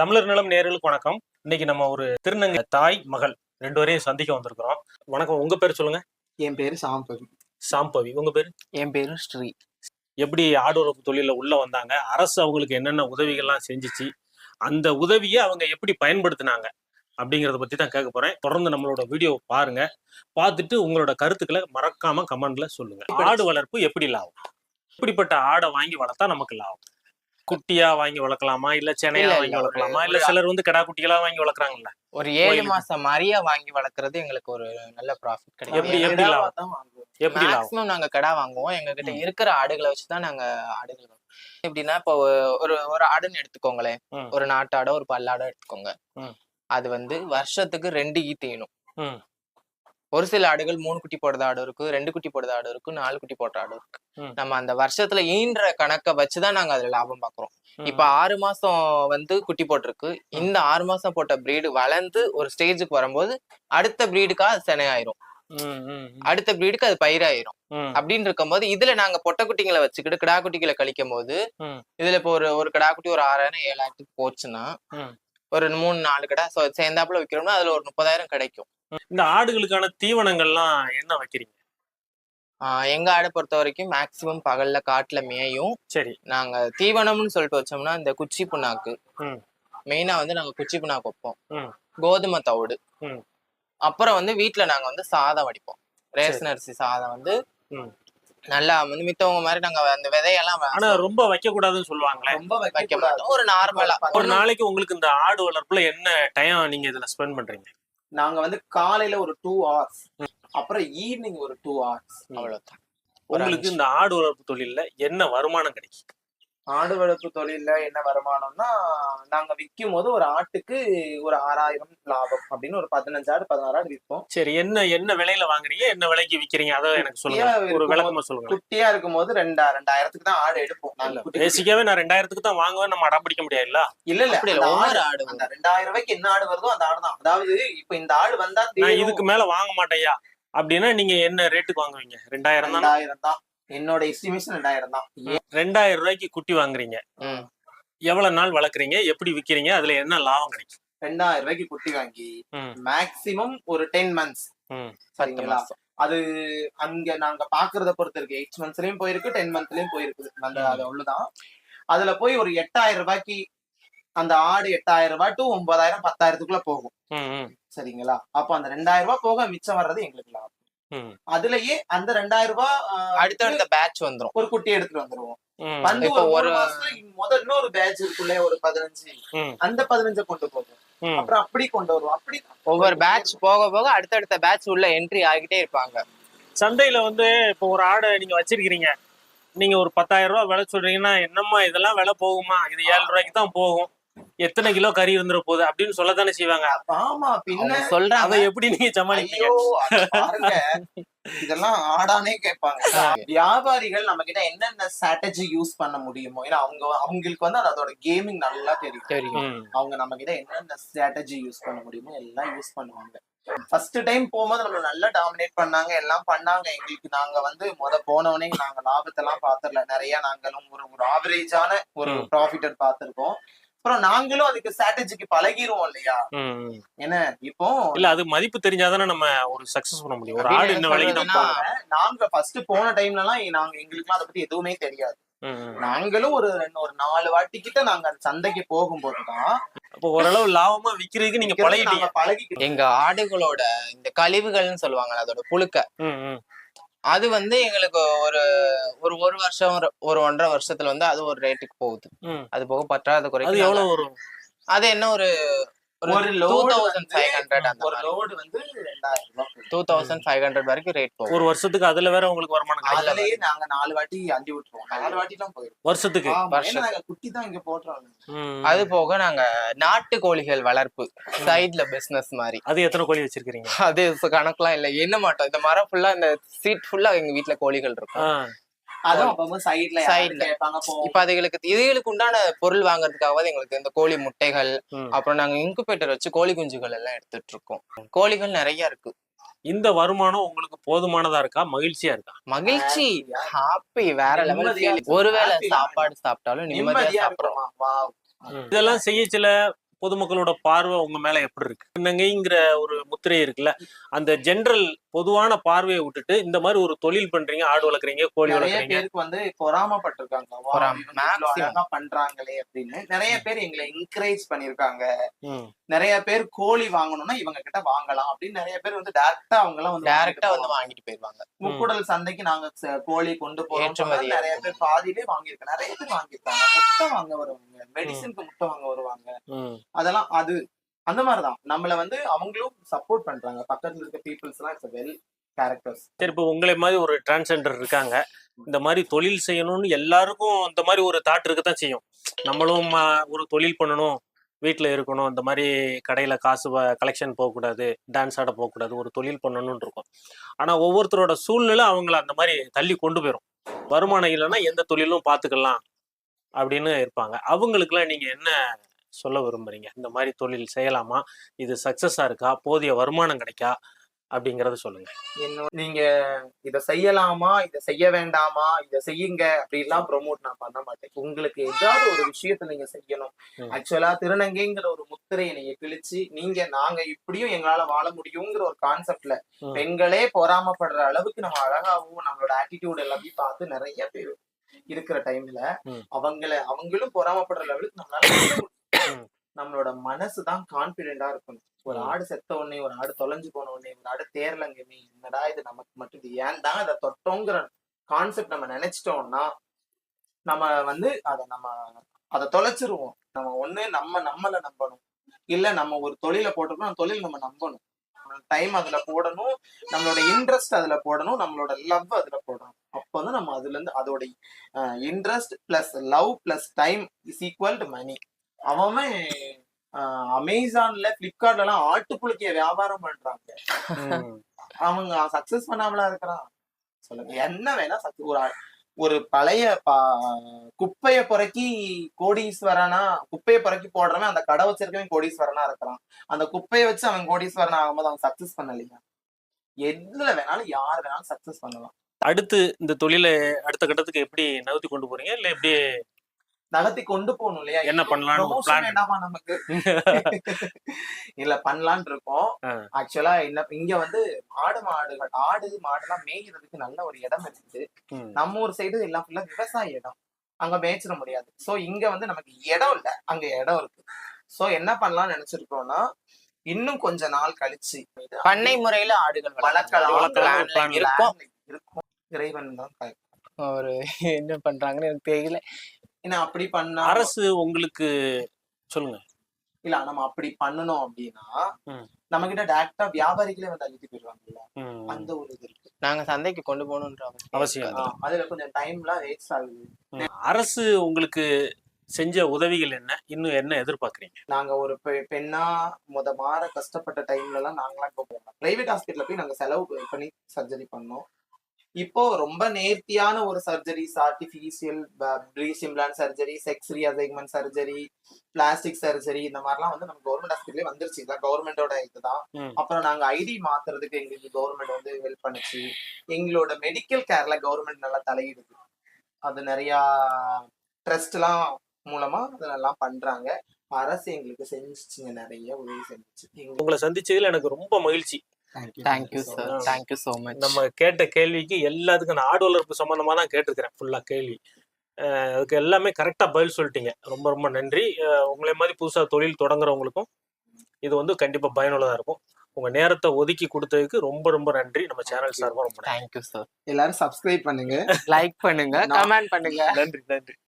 தமிழர் நிலம் நேர்களுக்கு வணக்கம். இன்னைக்கு நம்ம ஒரு திருநங்கை தாய் மகள் ரெண்டு பேரையும் சந்திக்க வந்திருக்கிறோம். வணக்கம். உங்க பேர் சொல்லுங்க. என் பேரு சாம்பவி சாம்பவி உங்க பேர்? என் பேரு ஸ்ரீ. எப்படி ஆடு வளர்ப்பு தொழில உள்ள வந்தாங்க? அரசு அவங்களுக்கு என்னென்ன உதவிகள்லாம் செஞ்சுச்சு? அந்த உதவியை அவங்க எப்படி பயன்படுத்தினாங்க? அப்படிங்கறத பத்தி தான் கேட்க போறேன். தொடர்ந்து நம்மளோட வீடியோ பாருங்க. பார்த்துட்டு உங்களோட கருத்துக்களை மறக்காம கமெண்ட்ல சொல்லுங்க. ஆடு வளர்ப்பு எப்படி லாபம் எப்படிப்பட்ட ஆடை வாங்கி வளர்த்தா நமக்கு லாபம்? குட்டியா வாங்கி வளர்க்கலாமா இல்ல சென்னையா வாங்கி வளர்க்கலாமா இல்ல சிலர் வந்து கிடா குட்டிகளா வாங்கி வளர்க்குறாங்கல்ல ஒரு ஏழு. மாசம் மரியா வாங்கி வளர்க்கறது எங்களுக்கு ஒரு நல்ல ப்ராஃபிட் எப்படி கிடைக்கும் எப்படி. எப்படி லாபம் மேக்ஸிமம் நாங்க கடா வாங்குவோம் எங்க கிட்ட. இருக்கிற ஆடுகளை வச்சுதான் நாங்க ஆடுகள். எப்படின்னா இப்போ ஒரு ஒரு ஆடுன்னு எடுத்துக்கோங்களேன். ஒரு நாட்டாடோ ஒரு பல்லாடோ எடுத்துக்கோங்க. அது வந்து வருஷத்துக்கு ரெண்டு ஈ தீனும். ஒரு சில ஆடுகள் மூணு குட்டி போடுற ஆடு இருக்கு ரெண்டு குட்டி போடுற ஆடு இருக்கு நாலு குட்டி போடுற ஆடு இருக்கு. நம்ம அந்த வருஷத்துல ஈன்ற கணக்கை வச்சுதான் நாங்க அதுல லாபம் பாக்குறோம். இப்ப ஆறு மாசம் வந்து குட்டி போட்டிருக்கு. இந்த ஆறு மாசம் போட்ட பிரீடு வளர்ந்து ஒரு ஸ்டேஜுக்கு வரும்போது அடுத்த பிரீடுக்கா செனையாயிரும். அடுத்த பிரீடுக்கு அது பயிராயிரும். அப்படின்னு இருக்கும்போது இதுல நாங்க பொட்டை குட்டிங்களை வச்சுக்கிட்டு கிடா குட்டிகளை கழிக்கும் போது. இதுல இப்போ ஒரு ஒரு கிடா குட்டி ஒரு ஆறாயிரம் ஏழாயிரத்துக்கு போச்சுன்னா. ஒரு மூணு நாலு கடை சேர்ந்தாப்புல விக்கிறோம்னா அதுல ஒரு முப்பதாயிரம் கிடைக்கும். இந்த ஆடுகளுக்கான தீவனங்கள்லாம் என்ன வைக்கிறீங்க? எங்க ஆடை பொறுத்த வரைக்கும் மேக்சிமம் பகல்ல காட்டுல மேயும். சரி. நாங்க தீவனம்னு சொல்லிட்டு வச்சோம்னா இந்த குச்சி புண்ணாக்கு. ம். மெயினா வந்து நாங்க குச்சி புண்ணாக்கு வைப்போம். கோதுமை தவிடு. ம். அப்புறம் வந்து வீட்ல நாங்க வந்து சாதம் வடிப்போம். ரேஷன் அரிசி சாதம் வந்து. நல்லா வந்து மித்தவங்க மாதிரி நாங்க அந்த விதையெல்லாம் ஆனா ரொம்ப வைக்க கூடாதுன்னு சொல்லுவாங்களே? ரொம்ப வைக்க கூடாது. ஒரு நார்மலா ஒரு நாளைக்கு உங்களுக்கு இந்த ஆடு வளர்ப்புல என்ன டைம் நீங்க இதுல ஸ்பெண்ட் பண்றீங்க? நாங்க வந்து காலையில ஒரு டூ ஹவர்ஸ் அப்புறம் ஈவினிங் ஒரு டூ ஹவர்ஸ் அவ்வளவுதான். ஒரு உங்களுக்கு. இந்த ஆடு வளர்ப்பு தொழில்ல என்ன வருமானம் கிடைக்கும் ஆடு வளர்ப்பு தொழில்ல என்ன வருமானம்னா நாங்க விற்கும் போது ஒரு ஆட்டுக்கு ஒரு ஆறாயிரம் லாபம் அப்படின்னு ஒரு பதினஞ்சு ஆடு பதினாறு ஆடு விற்போம் சரி என்ன என்ன விலையில வாங்குறீங்க? என்ன விலைக்கு விக்கிறீங்க? அதை எனக்கு சொல்லுங்க. குட்டியா ஒரு இருக்கும்போது- விளக்கமா சொல்லுங்க. குட்டியா இருக்கும் போது ரெண்டா ரெண்டாயிரத்துக்கு தான் ஆடு எடுப்போம். நாங்க பேசிக்காவே நான் ரெண்டாயிரத்துக்கு தான் வாங்குவேன் நம்ம அடம் பிடிக்க முடியாதுல்ல? இல்ல இல்ல. ஒவ்வொரு ஆடு- ஆடு அந்த ரெண்டாயிரம் ரூபாய்க்கு என்ன ஆடு வருதோ அந்த ஆடு தான். அதாவது இப்ப இந்த ஆடு வந்தா. இதுக்கு மேல வாங்க மாட்டேயா அப்படின்னா நீங்க என்ன ரேட்டுக்கு வாங்குவீங்க? ரெண்டாயிரம் தானே? ரெண்டாயிரம் தான். என்னோட எஸ்டிமேஷன் ரெண்டாயிரம் தான். ரெண்டாயிரம் ரூபாய்க்கு குட்டி வாங்குறீங்க. எவ்வளவு நாள் வளர்க்குறீங்க? எப்படி விக்கிறீங்க? அதுல என்ன லாபம் கிடைக்கும்? ரெண்டாயிரம் ரூபாய்க்கு குட்டி வாங்கி. மேக்சிமம் ஒரு டென் மந்த்ஸ் சரிங்களா? அது அங்க நாங்க பாக்குறத பொறுத்து இருக்கு. எயிட் மந்த்ஸ்லயும் போயிருக்கு டென் மந்த்லயும் போயிருக்குது அந்த. அது அவ்வளவுதான். அதுல போய் ஒரு எட்டாயிரம் ரூபாய்க்கு அந்த ஆடு எட்டாயிரம் ரூபாய் டு ஒன்பதாயிரம் பத்தாயிரத்துக்குள்ள போகும். சரிங்களா? அப்ப அந்த ரெண்டாயிரம் ரூபாய் போக மிச்சம் வர்றது எங்களுக்கு லாபம். அதுலயே அந்த ரெண்டாயிரம் ரூபாய் ஆஹ், அடுத்தடுத்த பேட்ச் வந்துரும். ஒரு குட்டி எடுத்துட்டு வந்துருவோம். வந்து ஒரு முதல் இன்னொரு பேட்ச் இருக்குள்ள ஒரு பதினஞ்சு. அந்த பதினஞ்ச கொண்டு போகும். அப்புறம் அப்படி கொண்டு வருவோம். அப்படி ஒவ்வொரு பேட்ச் போக போக அடுத்தடுத்த பேட்ச் உள்ள என்ட்ரி ஆகிட்டே இருப்பாங்க. சந்தையில வந்து இப்போ ஒரு ஆடை நீங்க வச்சிருக்கிறீங்க. நீங்க ஒரு பத்தாயிரம் ரூபாய் விலை சொல்றீங்கன்னா என்னம்மா இதெல்லாம் விலை போகுமா? இது ஏழு ரூபாய்க்கு தான் போகும். எத்தனை கிலோ கறி இருந்துற போகுது அப்படின்னு சொல்லத்தானே செய்வாங்க. ஆமா பின்ன சொல்றாங்க அதை எப்படி நீங்க பாருங்க. இதெல்லாம் ஆடானே கேட்பாங்க. வியாபாரிகள் நம்ம கிட்ட என்னென்ன ஸ்ட்ராட்டஜி யூஸ் பண்ண முடியுமோ ஏன்னா அவங்க அவங்களுக்கு வந்து அது அதோட கேமிங் நல்லா தெரியும். தெரியும். அவங்க நம்ம கிட்ட என்னென்ன ஸ்ட்ராட்டஜி யூஸ் பண்ண முடியுமோ எல்லாம் யூஸ் பண்ணுவாங்க. ஃபர்ஸ்ட் டைம் போகும்போது நம்ம நல்லா டாமினேட் பண்ணாங்க எல்லாம் பண்ணாங்க. எங்களுக்கு நாங்க வந்து முத போனவனே நாங்க லாபத்தெல்லாம் பாத்துரல நிறைய நாங்களும் ஒரு ஒரு ஆவரேஜான ஒரு. ப்ராஃபிட்டர் பார்த்திருக்கோம். அப்புறம் நாங்களும் அதுக்கு ஸ்ட்ராட்டஜிக்கு பழகிருவோம் இல்லையா. என்ன இப்போ இல்ல அது மதிப்பு தெரிஞ்சாதானே நம்ம ஒரு சக்சஸ் பண்ண முடியும். ஒரு ஆடு என்ன விலைக்கு நாங்க ஃபர்ஸ்ட் போன டைம்ல எல்லாம் நாங்க எங்களுக்கு அதை பத்தி எதுவுமே தெரியாது. நாங்களும் ஒரு ரெண்டு ஒரு நாலு வாட்டி கிட்ட நாங்க அந்த சந்தைக்கு போகும்போதுதான் அப்போ ஓரளவு லாபமா விக்கிறதுக்கு நீங்க பழகிட்டீங்க. பழகிக்கிறோம் எங்க ஆடுகளோட இந்த கழிவுகள்னு சொல்லுவாங்கல்ல அதோட புழுக்க. ம், ம். அது வந்து எங்களுக்கு ஒரு ஒரு ஒரு வருஷம் ஒரு- ஒரு ஒன்றரை வருஷத்துல வந்து அது ஒரு ரேட்டுக்கு போகுது. அது போக பற்றாத அது குறைக்கு எவ்வளவு வரும் அது என்ன ஒரு ஒரு லோடு வந்து டூ தௌசண்ட் ஃபைவ் ஹண்ட்ரட் வரைக்கும் ரேட் போகும். ஒரு வருஷத்துக்கு அதுல வேற உங்களுக்கு வருமானம் அதுலயே நாங்க நாலு வாட்டி அண்டி விட்டுருவோம். நாலு வாட்டி எல்லாம் போயிடும். வருஷத்துக்கு. நாங்க குட்டி தான் இங்க போடுறோம் ம். அது போக நாங்க நாட்டு கோழிகள் வளர்ப்பு சைட்ல பிசினஸ் மாதிரி. அது எத்தனை கோழி வச்சிருக்கீங்க அது கணக்கெல்லாம் இல்ல. என்ன மாட்டோம்? இந்த மரம் ஃபுல்லா இந்த சீட் ஃபுல்லா எங்க வீட்ல கோழிகள் இருக்கும். இப்ப அதுகளுக்கு இதுகளுக்கு உண்டான பொருள் வாங்குறதுக்காகவாது எங்களுக்கு இந்த கோழி முட்டைகள். அப்புறம் நாங்க இன்குபேட்டர் வச்சு கோழி குஞ்சுகள் எல்லாம் எடுத்துட்டு இருக்கோம். கோழிகள் நிறைய இருக்கு. இந்த வருமானம் உங்களுக்கு போதுமானதா இருக்கா? மகிழ்ச்சியா இருக்கா? மகிழ்ச்சி? ஹாப்பி வேற லெவல் ஒருவேளை? சாப்பாடு சாப்பிட்டாலும் நிம்மதியா சாப்பிடுறோம் இதெல்லாம் செய்ய சில பொதுமக்களோட பார்வை உங்க மேல எப்படி இருக்கு? என்னங்கிற ஒரு முத்திரை இருக்குல்ல அந்த ஜென்ரல் பொதுவான பார்வையை விட்டுட்டு இந்த மாதிரி ஒரு தொழில் பண்றீங்க ஆடு வளர்க்குறீங்க கோழி நிறைய வளர்க்குறீங்க. பேருக்கு வந்து பொறாமப்பட்டிருக்காங்க. பண்றாங்களே அப்படின்னு. நிறைய பேர் எங்களை என்கரேஜ் பண்ணிருக்காங்க. ம். நிறைய பேர் கோழி வாங்கணும்னா இவங்க கிட்ட வாங்கலாம் அப்படின்னு நிறைய பேர் வந்து டேரக்டா அவங்க எல்லாம் வந்து டைரக்டா வந்து வாங்கிட்டு போயிருவாங்க. முக்குடல் சந்தைக்கு நாங்க கோழி கொண்டு போறோம் நிறைய பேர் பாதியிலே வாங்கியிருக்காங்க. நிறைய பேர் வாங்கியிருக்காங்க. முட்டை வாங்க வருவாங்க மெடிசினுக்கு முட்டை வாங்க வருவாங்க. அதெல்லாம் அது அந்த மாதிரிதான். நம்மள வந்து அவங்களும் சப்போர்ட் பண்றாங்க. பக்கத்துல இருக்க பீப்புள்ஸ் எல்லாம் இட்ஸ் வெல் கேரக்டர்ஸ் சரி இப்போ உங்களை மாதிரி ஒரு டிரான்ஸ்ஜெண்டர் இருக்காங்க. இந்த மாதிரி தொழில் செய்யணும்னு எல்லாருக்கும் இந்த மாதிரி ஒரு தாட் இருக்கத்தான் செய்யும். நம்மளும் ஒரு தொழில் பண்ணணும். வீட்டில் இருக்கணும். இந்த மாதிரி கடையில் காசு கலெக்ஷன் போகக்கூடாது. டான்ஸ் ஆட போகக்கூடாது. ஒரு தொழில் பண்ணணும்னு இருக்கும். ஆனால் ஒவ்வொருத்தரோட சூழ்நிலை அவங்கள அந்த மாதிரி தள்ளி கொண்டு போயிடும் வருமானம் இல்லைன்னா எந்த தொழிலும் பார்த்துக்கலாம் அப்படின்னு இருப்பாங்க. அவங்களுக்குலாம் நீங்கள் என்ன சொல்ல விரும்புறீங்க? இந்த மாதிரி தொழில் செய்யலாமா? இது சக்ஸஸாக இருக்கா? போதிய வருமானம் கிடைக்கா? அப்படிங்கிறத சொல்லுங்க. நீங்க இத செய்யலாமா? இத செய்ய வேண்டாமா? இத செய்யுங்க. அப்படிலாம் ப்ரொமோட் நான் பண்ண மாட்டேன். உங்களுக்கு ஏதாவது ஒரு விஷயத்த நீங்க செய்யணும். ஆக்சுவலா திருநங்கைங்கிற ஒரு முத்திரையை நீங்க கிழிச்சு நீங்க நாங்க இப்படியும் எங்களால வாழ முடியுங்கிற ஒரு கான்செப்ட்ல. பெண்களே பொறாமப்படுற அளவுக்கு நம்ம அழகாவும் நம்மளோட ஆட்டிடியூட் எல்லாத்தையும் பார்த்து நிறைய பேர் இருக்கிற டைம்ல. அவங்கள அவங்களும் பொறாமப்படுற லெவலுக்கு நம்மளால. நம்மளோட மனசு தான் கான்பிடென்டா இருக்கணும் ஒரு. ஆடு செத்த உடனே ஒரு ஆடு தொலைஞ்சு போன உடனே ஒரு ஆடு தேரலங்கமே என்னடா இது நமக்கு மட்டும் இது ஏன் தான் அதை தொட்டோங்கிற கான்செப்ட் நம்ம நினைச்சிட்டோம்னா நம்ம வந்து அதை நம்ம அதை தொலைச்சிருவோம் நம்ம ஒண்ணு நம்ம நம்மளை நம்பணும் இல்ல நம்ம ஒரு தொழிலை போட்டிருக்கோம் அந்த தொழில் நம்ம நம்பணும் டைம் அதுல போடணும் நம்மளோட இன்ட்ரெஸ்ட் அதுல போடணும் நம்மளோட லவ் அதுல போடணும். அப்போ வந்து நம்ம அதுல இருந்து அதோட interest plus love plus time is equal to money அவன் அமேசான்ல பிளிப்கார்ட்ல எல்லாம் ஆட்டுப்புழுக்கிய வியாபாரம் பண்றாங்க. அவங்க சக்சஸ் பண்ணாமலா இருக்கிறான். சொல்லுங்க. என்ன வேணா ஒரு ஒரு பழைய பா- குப்பைய புறக்கி கோடீஸ்வரனா குப்பையை புறக்கி போடுறவன் அந்த கடை வச்சிருக்கவன் கோடீஸ்வரனா இருக்கிறான். அந்த குப்பையை வச்சு அவன் கோடீஸ்வரன் ஆகும்போது அவன் சக்சஸ் பண்ணலையா? எதுல வேணாலும் யார் வேணாலும் சக்சஸ் பண்ணலாம். அடுத்து இந்த தொழிலை அடுத்த கட்டத்துக்கு எப்படி நகர்த்தி கொண்டு போறீங்க? இல்ல எப்படி நகர்த்தி கொண்டு போகணும் இல்லையா? என்ன வேண்டாமா நமக்கு? இல்ல பண்ணலாம்னு இருக்கோம். ஆக்சுவலா என்ன இங்க வந்து ஆடு மாடுகள் ஆடு மாடுலாம் மேய்கிறதுக்கு நல்ல ஒரு இடம் இருக்குது. நம்ம ஊர் சைடு எல்லாம் ஃபுல்லா விவசாய இடம். அங்க மேய்ச்சிட முடியாது. சோ இங்க வந்து நமக்கு இடம் இல்ல. அங்க இடம் இருக்கு. சோ என்ன பண்ணலாம்னு நினைச்சிருக்கோம்னா இன்னும் கொஞ்ச நாள் கழிச்சு பண்ணை முறையில ஆடுகள் வளர்க்கலாம். இருக்கும் இருக்கும். இறைவன் தான். ஒரு என்ன பண்றாங்கன்னு எனக்கு தெரியல. ஏன்னா அப்படி பண்ணா அரசு உங்களுக்கு சொல்லுங்க. இல்ல நம்ம அப்படி பண்ணணும் அப்படின்னா. நம்ம கிட்ட டேரக்டா வியாபாரிகளே வந்து அழுத்தி போயிடுவாங்கல்ல. அந்த ஒரு இது இருக்கு. நாங்க சந்தைக்கு கொண்டு போகணுன்ற அவசியம் அதுல கொஞ்சம் டைம்லாம் வேஸ்ட் ஆகுது. அரசு உங்களுக்கு செஞ்ச உதவிகள் என்ன? இன்னும் என்ன எதிர்பார்க்கறீங்க? நாங்க ஒரு பெ- பெண்ணா முத மாற கஷ்டப்பட்ட டைம்ல எல்லாம் நாங்களாம் இப்போ போனோம் பிரைவேட் ஹாஸ்பிட்டல்ல போய் நாங்க செலவு பண்ணி சர்ஜரி பண்ணோம். இப்போ ரொம்ப நேர்த்தியான ஒரு surgeries artificial பிரீசிம்பிளான் surgery sex reassignment surgery plastic surgery இந்த மாதிரிலாம் வந்து நம்ம கவர்மெண்ட் ஹாஸ்பிட்டலே வந்துருச்சு. இதான் கவர்மெண்டோட இதுதான். அப்புறம் நாங்க ஐடி மாத்துறதுக்கு எங்களுக்கு கவர்மெண்ட் வந்து ஹெல்ப் பண்ணுச்சு. எங்களோட மெடிக்கல் கேர்ல கவர்மெண்ட் நல்லா தலையிடுது. அது நிறைய ட்ரஸ்ட்லாம் மூலமா அதெல்லாம் பண்றாங்க. அரசு எங்களுக்கு செஞ்சுச்சுங்க நிறைய உதவி செஞ்சுச்சு. உங்களை சந்திச்சதுல எனக்கு ரொம்ப மகிழ்ச்சி. Thank you sir thank you so much நம்ம கேட்ட கேள்விக்கு எல்லாத்துக்கும் நான் ஆடு வளர்ப்பு சம்பந்தமா தான் கேட்டிருக்கிறேன். ஃபுல்லா கேள்வி. அதுக்கு எல்லாமே கரெக்டா பதில் சொல்லிட்டீங்க. ரொம்ப ரொம்ப நன்றி. உங்களை மாதிரி புதுசா தொழில் தொடங்குறவங்களுக்கும் இது வந்து கண்டிப்பா பயனுள்ளதா இருக்கும். உங்க நேரத்தை ஒதுக்கி கொடுத்ததுக்கு ரொம்ப ரொம்ப நன்றி. நம்ம சேனல் சார்பா ரொம்ப. தேங்க்யூ சார் எல்லாரும் சப்ஸ்கிரைப் பண்ணுங்க. லைக் பண்ணுங்க கமெண்ட் பண்ணுங்க. நன்றி நன்றி.